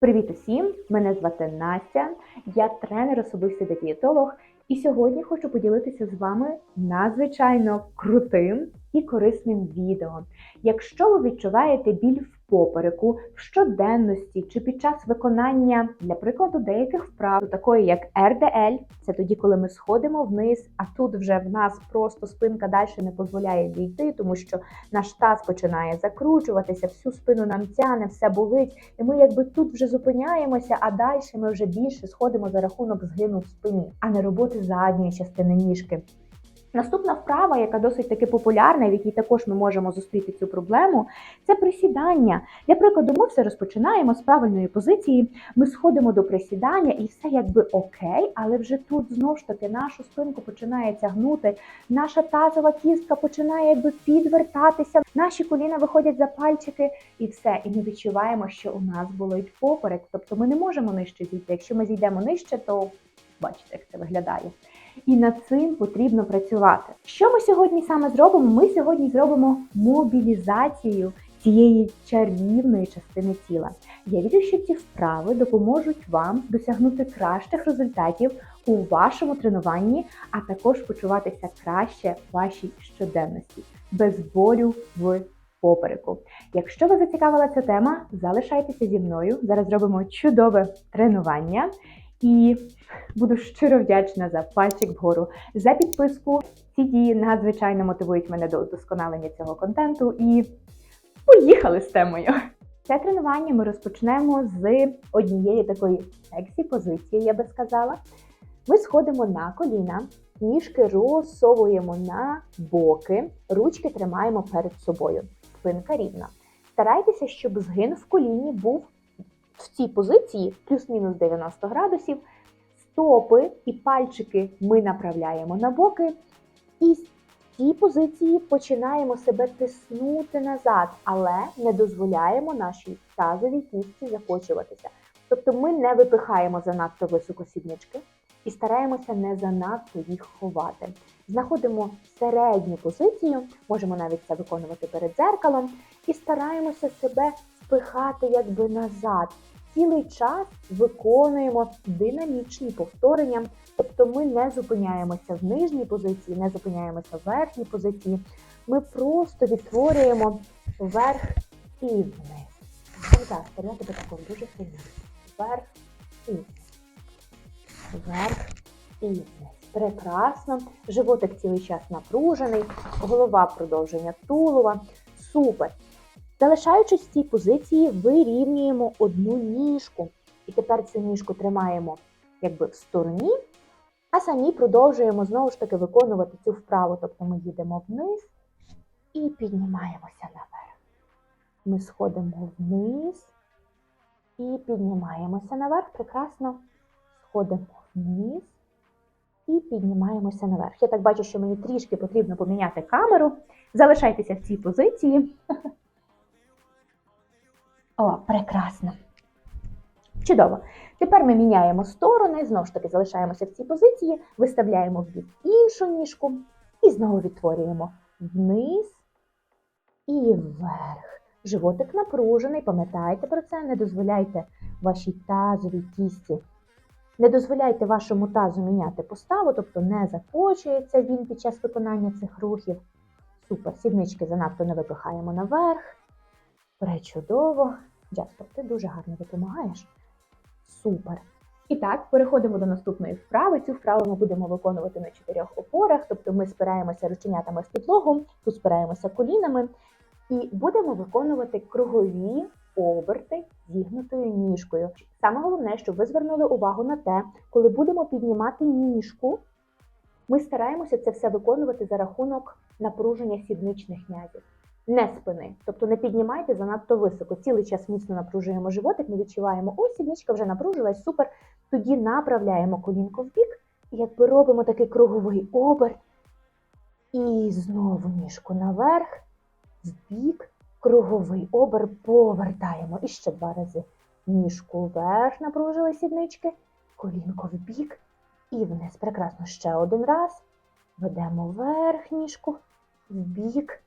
Привіт усім! Мене звати Настя, я тренер особистий та дієтолог, і сьогодні хочу поділитися з вами надзвичайно крутим і корисним відео. Якщо ви відчуваєте біль в попереку, в щоденності чи під час виконання, для прикладу, деяких вправ, такої як РДЛ, це тоді, коли ми сходимо вниз, а тут вже в нас просто спинка далі не дозволяє дійти, тому що наш таз починає закручуватися, всю спину нам тяне, все болить. І ми якби тут вже зупиняємося, а далі ми вже більше сходимо за рахунок згину в спині, а не роботи задньої частини ніжки. Наступна вправа, яка досить таки популярна, в якій також ми можемо зустріти цю проблему, це присідання. Для прикладу, ми все розпочинаємо з правильної позиції. Ми сходимо до присідання і все якби окей, але вже тут знову ж таки нашу спинку починає тягнути, наша тазова кістка починає якби підвертатися, наші коліна виходять за пальчики, і все. І ми відчуваємо, що у нас болить поперек. Тобто ми не можемо нижче зійти. Якщо ми зійдемо нижче, то бачите, як це виглядає. І над цим потрібно працювати. Що ми сьогодні саме зробимо? Ми сьогодні зробимо мобілізацію цієї чарівної частини тіла. Я вірю, що ці вправи допоможуть вам досягнути кращих результатів у вашому тренуванні, а також почуватися краще в вашій щоденності, без болю в попереку. Якщо вас зацікавила ця тема, залишайтеся зі мною. Зараз зробимо чудове тренування. І буду щиро вдячна за пальчик вгору, за підписку. Ці дії надзвичайно мотивують мене до удосконалення цього контенту. І поїхали з темою. Це тренування ми розпочнемо з однієї такої сексі позиції, я би сказала. Ми сходимо на коліна, ніжки розсовуємо на боки, ручки тримаємо перед собою. Спинка рівна. Старайтеся, щоб згин в коліні був в цій позиції плюс-мінус 90 градусів. Стопи і пальчики ми направляємо на боки. І з цій позиції починаємо себе тиснути назад, але не дозволяємо нашій тазовій кістці закочуватися. Тобто ми не випихаємо занадто високо сіднички і стараємося не занадто їх ховати. Знаходимо середню позицію, можемо навіть це виконувати перед дзеркалом, і стараємося себе впихати якби назад. Цілий час виконуємо динамічні повторення, тобто ми не зупиняємося в нижній позиції, не зупиняємося в верхній позиції. Ми просто відтворюємо вверх і вниз. Так, я тебе також дуже сильно. Вверх і вниз. Вверх і вниз. Прекрасно. Животик цілий час напружений, голова продовження тулова. Супер. Залишаючись в цій позиції, вирівнюємо одну ніжку. І тепер цю ніжку тримаємо якби в стороні, а самі продовжуємо знову ж таки виконувати цю вправу. Тобто ми їдемо вниз і піднімаємося наверх. Ми сходимо вниз і піднімаємося наверх. Прекрасно. Сходимо вниз і піднімаємося наверх. Я так бачу, що мені трішки потрібно поміняти камеру. Залишайтеся в цій позиції. О, прекрасно. Чудово. Тепер ми міняємо сторони, знову ж таки залишаємося в цій позиції, виставляємо в бік іншу ніжку і знову відтворюємо вниз і вверх. Животик напружений, пам'ятайте про це, не дозволяйте вашій тазовій кісті, не дозволяйте вашому тазу міняти поставу, тобто не закочується він під час виконання цих рухів. Супер, сіднички занадто не випихаємо наверх. Пречудово. Джаспер, ти дуже гарно допомагаєш. Супер. І так, переходимо до наступної вправи. Цю вправу ми будемо виконувати на чотирьох опорах, тобто ми спираємося рученятами в підлогу, тут спираємося колінами і будемо виконувати кругові оберти зігнутою ніжкою. Саме головне, щоб ви звернули увагу на те, коли будемо піднімати ніжку, ми стараємося це все виконувати за рахунок напруження сідничних м'язів не спини. Тобто не піднімайте занадто високо. Цілий час міцно напружуємо животик, ми відчуваємо, ось сідничка вже напружилась, супер. Тоді направляємо колінко в бік, і якби робимо такий круговий оберт. І знову ніжку наверх, в бік, круговий оберт, повертаємо. І ще два рази. Ніжку вверх напружили сіднички, колінко в бік і вниз. Прекрасно. Ще один раз. Ведемо вверх ніжку, в бік.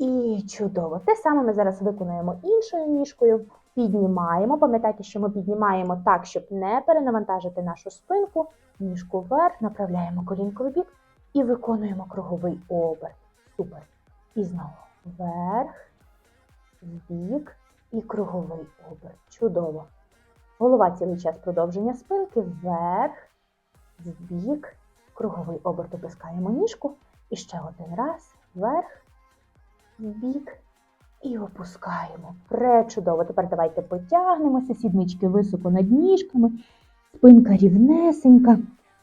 І чудово. Те саме ми зараз виконаємо іншою ніжкою. Піднімаємо. Пам'ятайте, що ми піднімаємо так, щоб не перенавантажити нашу спинку. Ніжку вверх, направляємо колінко в бік і виконуємо круговий оберт. Супер. І знову вверх, вбік і круговий оберт. Чудово. Голова цілий час продовження спинки, вверх, вбік, круговий оберт опускаємо ніжку. І ще один раз, вверх, вбік і опускаємо. Пречудово. Тепер давайте потягнемося, сіднички високо над ніжками, спинка рівнесенька,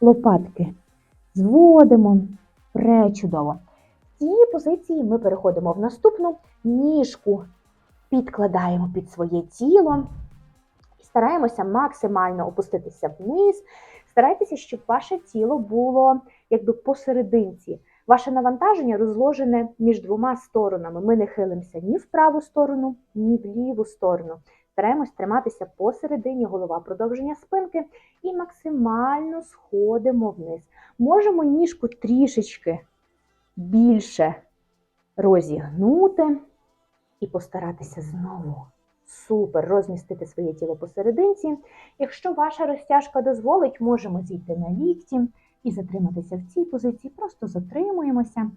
лопатки зводимо. Пречудово. З цієї позиції ми переходимо в наступну ніжку, підкладаємо під своє тіло стараємося максимально опуститися вниз. Старайтеся, щоб ваше тіло було якби посерединці. Ваше навантаження розложене між двома сторонами. Ми не хилимося ні в праву сторону, ні в ліву сторону. Стараємось триматися посередині, голова продовження спинки і максимально сходимо вниз. Можемо ніжку трішечки більше розігнути і постаратися знову супер розмістити своє тіло посерединці. Якщо ваша розтяжка дозволить, можемо зійти на лікті і затриматися в цій позиції. Просто затримуємося,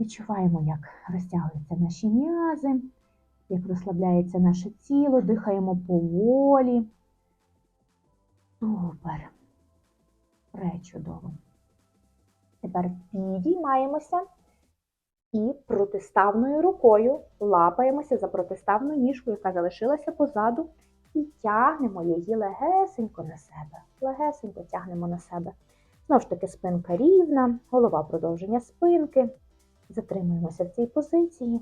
відчуваємо, як розтягуються наші м'язи, як розслабляється наше тіло, дихаємо поволі. Супер. Пречудово. Тепер підіймаємося і протиставною рукою лапаємося за протиставну ніжку, яка залишилася позаду, і тягнемо її легесенько на себе. Легесенько тягнемо на себе. Знову ж таки, спинка рівна, голова продовження спинки. Затримуємося в цій позиції.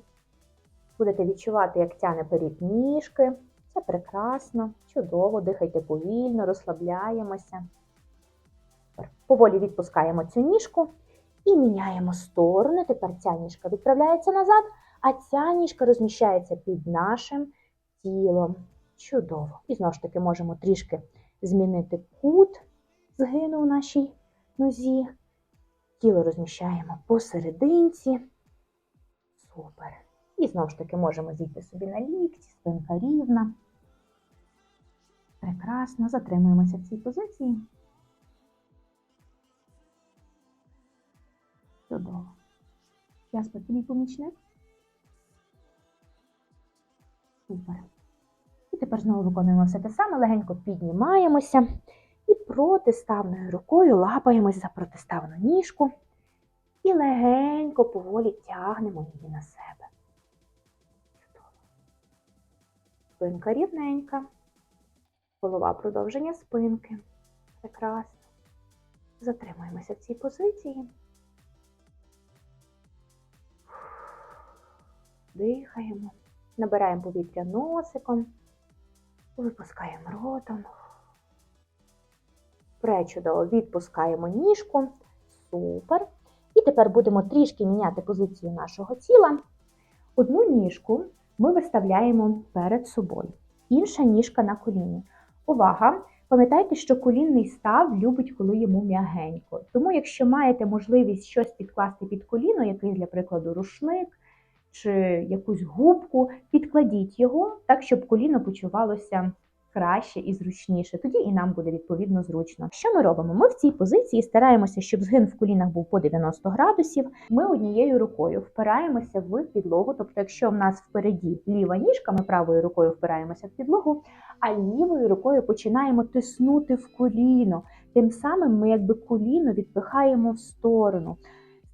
Будете відчувати, як тяне перед ніжки. Це прекрасно, чудово, дихайте повільно, розслабляємося. Поволі відпускаємо цю ніжку і міняємо сторони. Тепер ця ніжка відправляється назад, а ця ніжка розміщається під нашим тілом. Чудово. І знову ж таки можемо трішки змінити кут згину у нашій нозі. Тіло розміщаємо посерединці. Супер. І знову ж таки можемо зійти собі на лікті, спинка рівна. Прекрасно, затримуємося в цій позиції. Чудово. Зараз тобі помічник. Супер. І тепер знову виконуємо все те саме, легенько піднімаємося і протиставною рукою лапаємось за протиставну ніжку і легенько поволі тягнемо її на себе. Спинка рівненька, голова продовження спинки. Прекрасно. Затримуємося в цій позиції. Дихаємо, набираємо повітря носиком, випускаємо ротом. Пречудово відпускаємо ніжку. Супер. І тепер будемо трішки міняти позицію нашого тіла. Одну ніжку ми виставляємо перед собою, інша ніжка на коліні. Увага! Пам'ятайте, що колінний став любить, коли йому м'ягенько. Тому, якщо маєте можливість щось підкласти під коліно, який, для прикладу, рушник чи якусь губку, підкладіть його так, щоб коліно почувалося краще і зручніше. Тоді і нам буде відповідно зручно. Що ми робимо? Ми в цій позиції стараємося, щоб згин в колінах був по 90 градусів. Ми однією рукою впираємося в підлогу. Тобто, якщо в нас впереді ліва ніжка, ми правою рукою впираємося в підлогу, а лівою рукою починаємо тиснути в коліно. Тим самим ми якби коліно відпихаємо в сторону.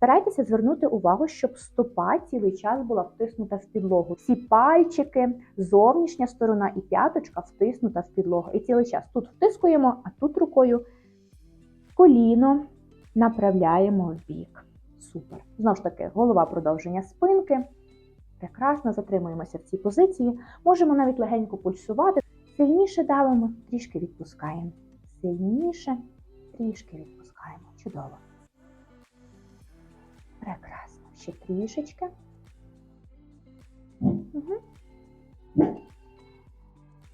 Старайтеся звернути увагу, щоб стопа цілий час була втиснута в підлогу. Всі пальчики, зовнішня сторона і п'яточка втиснута в підлогу. І цілий час тут втискуємо, а тут рукою коліно направляємо в бік. Супер. Знову ж таки, голова продовження спинки. Прекрасно затримуємося в цій позиції. Можемо навіть легенько пульсувати. Сильніше давимо, трішки відпускаємо. Сильніше, трішки відпускаємо. Чудово. Прекрасно. Ще трішечки. Угу.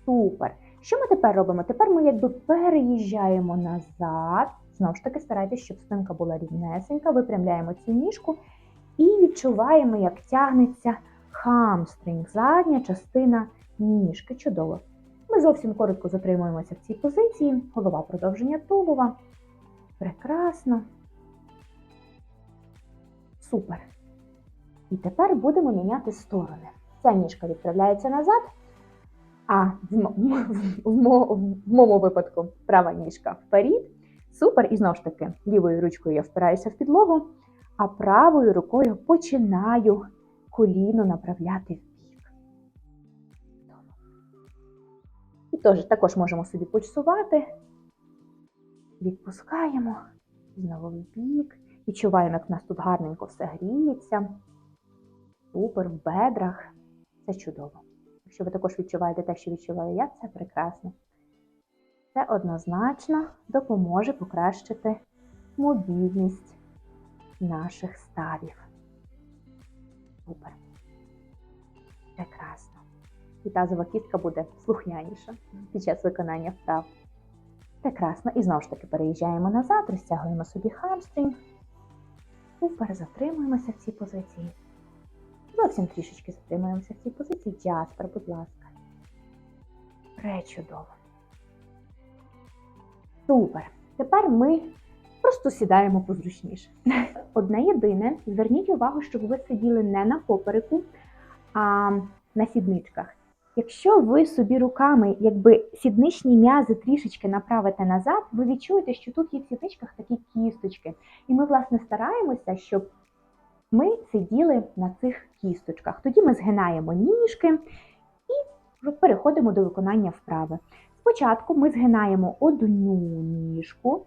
Супер. Що ми тепер робимо? Тепер ми якби переїжджаємо назад. Знову ж таки, старайтеся, щоб спинка була рівнесенька, випрямляємо цю ніжку і відчуваємо, як тягнеться хамстринг, задня частина ніжки. Чудово. Ми зовсім коротко затримуємося в цій позиції. Голова продовження тулова. Прекрасно. Супер. І тепер будемо міняти сторони. Ця ніжка відправляється назад, а в, мо- в, мо- в моєму випадку права ніжка вперед. Супер. І знову ж таки, лівою ручкою я впираюся в підлогу, а правою рукою починаю коліно направляти в бік. І теж також можемо собі почсувати. Відпускаємо. Знову в бік. Відчуваємо, як в нас тут гарненько все гріється. Супер, в бедрах. Це чудово. Якщо ви також відчуваєте те, що відчуваю я, це прекрасно. Це однозначно допоможе покращити мобільність наших ставів. Супер. Прекрасно. І тазова кістка буде слухняніша під час виконання вправ. Прекрасно. І знову ж таки переїжджаємо назад, розтягуємо собі хамстрінг. Супер, затримуємося в цій позиції. Зовсім трішечки затримуємося в цій позиції. Джаспер, будь ласка. Пречудово. Супер. Тепер ми просто сідаємо позручніше. Одне єдине, зверніть увагу, щоб ви сиділи не на попереку, а на сідничках. Якщо ви собі руками, якби сідничні м'язи трішечки направите назад, ви відчуєте, що тут є в сідничках такі кісточки. І ми, власне, стараємося, щоб ми сиділи на цих кісточках. Тоді ми згинаємо ніжки і переходимо до виконання вправи. Спочатку ми згинаємо одну ніжку,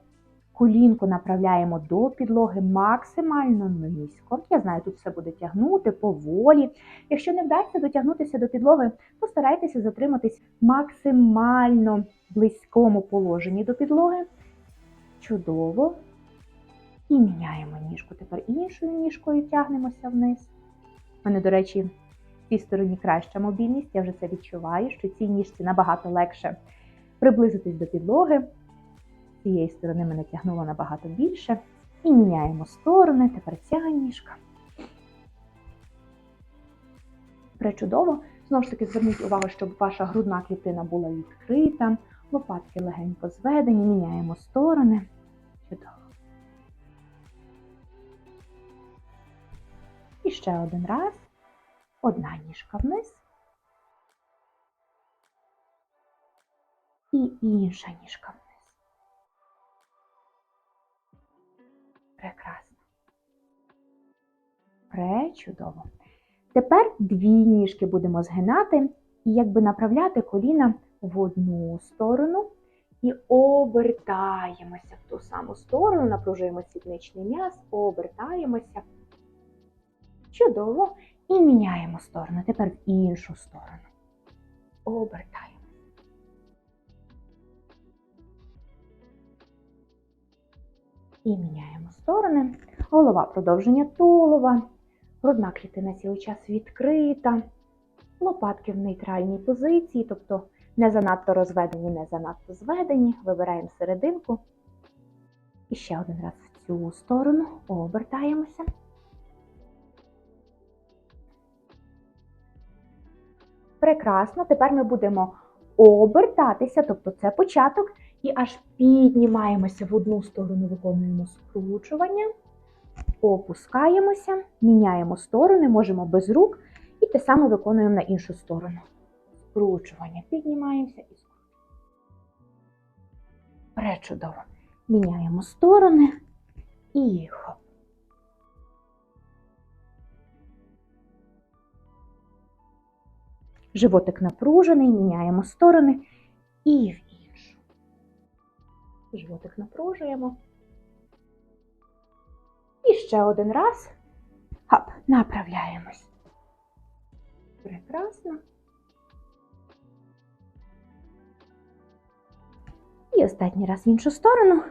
колінку направляємо до підлоги максимально низько. Я знаю, тут все буде тягнути поволі. Якщо не вдасться дотягнутися до підлоги, постарайтеся затриматись максимально близькому положенні до підлоги. Чудово. І міняємо ніжку. Тепер іншою ніжкою тягнемося вниз. У мене, до речі, в цій стороні краща мобільність, я вже це відчуваю, що цій ніжці набагато легше приблизитись до підлоги. Цієї сторони мене тягнуло набагато більше. І міняємо сторони. Тепер ця ніжка. Пречудово. Знову ж таки, зверніть увагу, щоб ваша грудна клітина була відкрита, лопатки легенько зведені, міняємо сторони. Чудово. І ще один раз. Одна ніжка вниз. І інша ніжка вниз. Прекрасно. Пречудово. Тепер дві ніжки будемо згинати і якби направляти коліна в одну сторону і обертаємося в ту саму сторону, напружуємо сідничний м'яз, обертаємося. Чудово. І міняємо сторону. Тепер в іншу сторону. Обертаємо. І міняємо сторони. Голова продовження тулова. Грудна клітина цілий час відкрита. Лопатки в нейтральній позиції, тобто не занадто розведені, не занадто зведені. Вибираємо серединку. І ще один раз в цю сторону обертаємося. Прекрасно. Тепер ми будемо обертатися, тобто це початок, і аж піднімаємося в одну сторону, виконуємо скручування, опускаємося, міняємо сторони, можемо без рук, і те саме виконуємо на іншу сторону. Скручування, піднімаємося і скручуємо. Пречудово. Міняємо сторони і хоп. Животик напружений, міняємо сторони і. Животик напружуємо. І ще один раз. Хап, направляємось. Прекрасно. І останній раз в іншу сторону.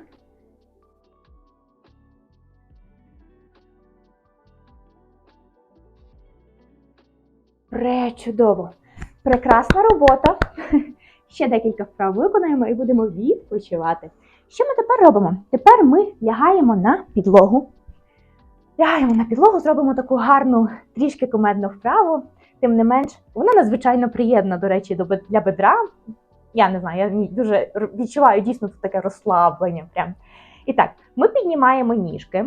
Пречудово! Прекрасна робота. Ще декілька вправ виконаємо і будемо відпочивати. Що ми тепер робимо? Тепер ми лягаємо на підлогу. Лягаємо на підлогу, зробимо таку гарну, трішки кумедну вправу. Тим не менш, вона надзвичайно приємна, до речі, для бедра. Я не знаю, я дуже відчуваю дійсно тут таке розслаблення. Прям. І так, ми піднімаємо ніжки.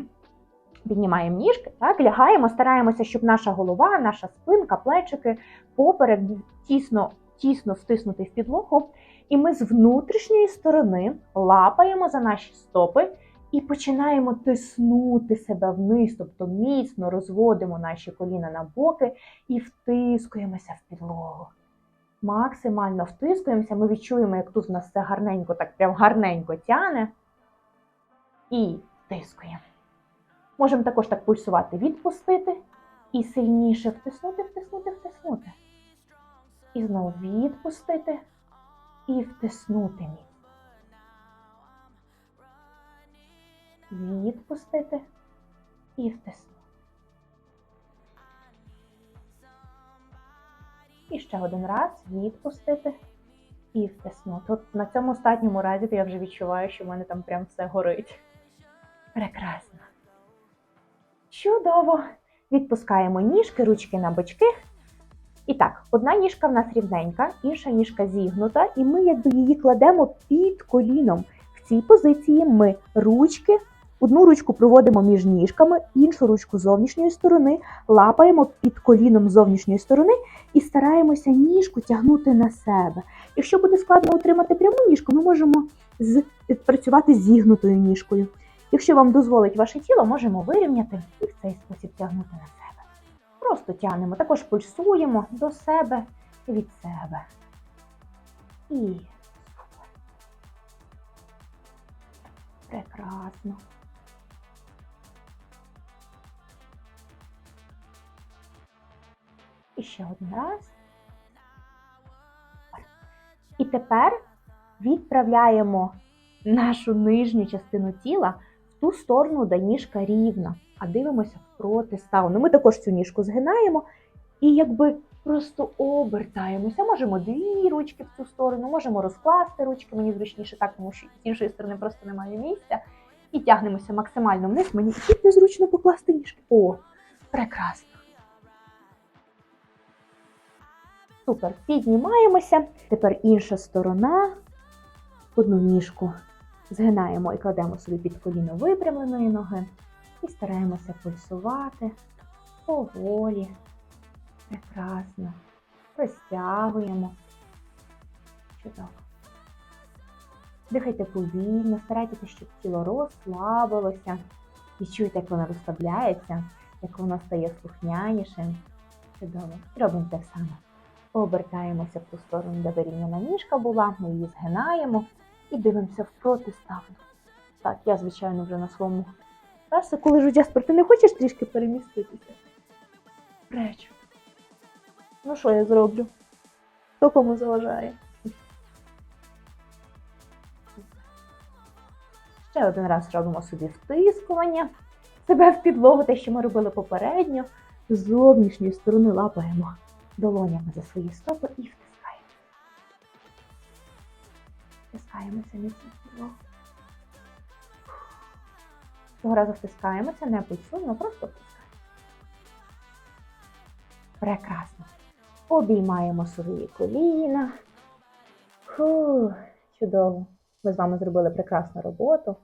Піднімаємо ніжки, так, лягаємо, стараємося, щоб наша голова, наша спинка, плечики, поперек тісно, тісно втиснутий в підлогу. І ми з внутрішньої сторони лапаємо за наші стопи і починаємо тиснути себе вниз, тобто міцно розводимо наші коліна на боки і втискуємося в підлогу. Максимально втискуємося, ми відчуємо, як тут в нас все гарненько, так прям гарненько тяне. І втискуємо. Можемо також так пульсувати, відпустити і сильніше втиснути, втиснути, втиснути. І знову відпустити і втиснути міцно. Відпустити і втиснути. І ще один раз відпустити і втиснути. От на цьому останньому разі я вже відчуваю, що в мене там прям все горить. Прекрасно. Чудово. Відпускаємо ніжки, ручки на бочки. І так, одна ніжка в нас рівненька, інша ніжка зігнута, і ми якби її кладемо під коліном. В цій позиції ми ручки, одну ручку проводимо між ніжками, іншу ручку зовнішньої сторони, лапаємо під коліном зовнішньої сторони і стараємося ніжку тягнути на себе. Якщо буде складно утримати пряму ніжку, ми можемо з, працювати зігнутою ніжкою. Якщо вам дозволить ваше тіло, можемо вирівняти і в цей спосіб тягнути на себе. Просто тягнемо, також пульсуємо до себе і від себе. І. Прекрасно. І ще один раз. І тепер відправляємо нашу нижню частину тіла в ту сторону, де ніжка рівна, а дивимося впроти ставу. Ми також цю ніжку згинаємо і якби просто обертаємося. Можемо дві ручки в цю сторону, можемо розкласти ручки, мені зручніше так, тому що з іншої сторони просто немає місця. І тягнемося максимально вниз. Мені тут незручно покласти ніжки. О, прекрасно. Супер. Піднімаємося. Тепер інша сторона. Одну ніжку згинаємо і кладемо собі під коліно випрямленої ноги. І стараємося пульсувати поволі. Прекрасно. Розтягуємо. Чудово. Дихайте повільно, старайтеся, щоб тіло розслабилося. Відчуйте, як воно розслабляється, як воно стає слухнянішим. Чудово. І робимо те саме. Обертаємося в ту сторону, де вирівняна ніжка була, ми її згинаємо і дивимося в протиставну. Так, я, звичайно, вже на своєму часику лежу. Джаспер, ти не хочеш трішки переміститися? Речу. Ну що я зроблю? Хто кому заважає? Ще один раз робимо собі втискування себе в підлогу, те, що ми робили попередньо. З зовнішньої сторони лапаємо долонями за свої стопи і втискаємо. Втискаємося міцно в підлогу. Цього разу втискаємося, не пульсуємо, просто втискаємо. Прекрасно. Обіймаємо свої коліна. Фу, чудово. Ми з вами зробили прекрасну роботу.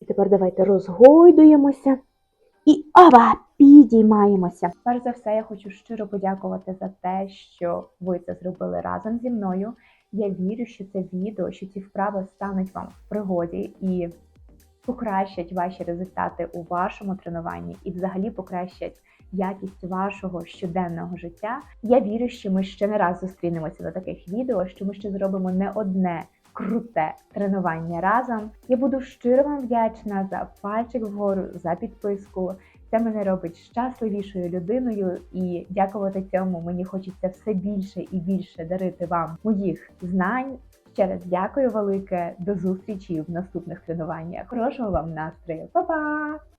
І тепер давайте розгойдуємося. І ова! Підіймаємося. Перш за все, я хочу щиро подякувати за те, що ви це зробили разом зі мною. Я вірю, що це відео, що ці вправи стануть вам в пригоді і покращать ваші результати у вашому тренуванні і взагалі покращать якість вашого щоденного життя. Я вірю, що ми ще не раз зустрінемося на таких відео, що ми ще зробимо не одне круте тренування разом. Я буду щиро вам вдячна за пальчик вгору, за підписку. Це мене робить щасливішою людиною, і дякувати цьому мені хочеться все більше і більше дарити вам моїх знань. Ще раз дякую велике. До зустрічі в наступних тренуваннях. Хорошого вам настрою. Па-па!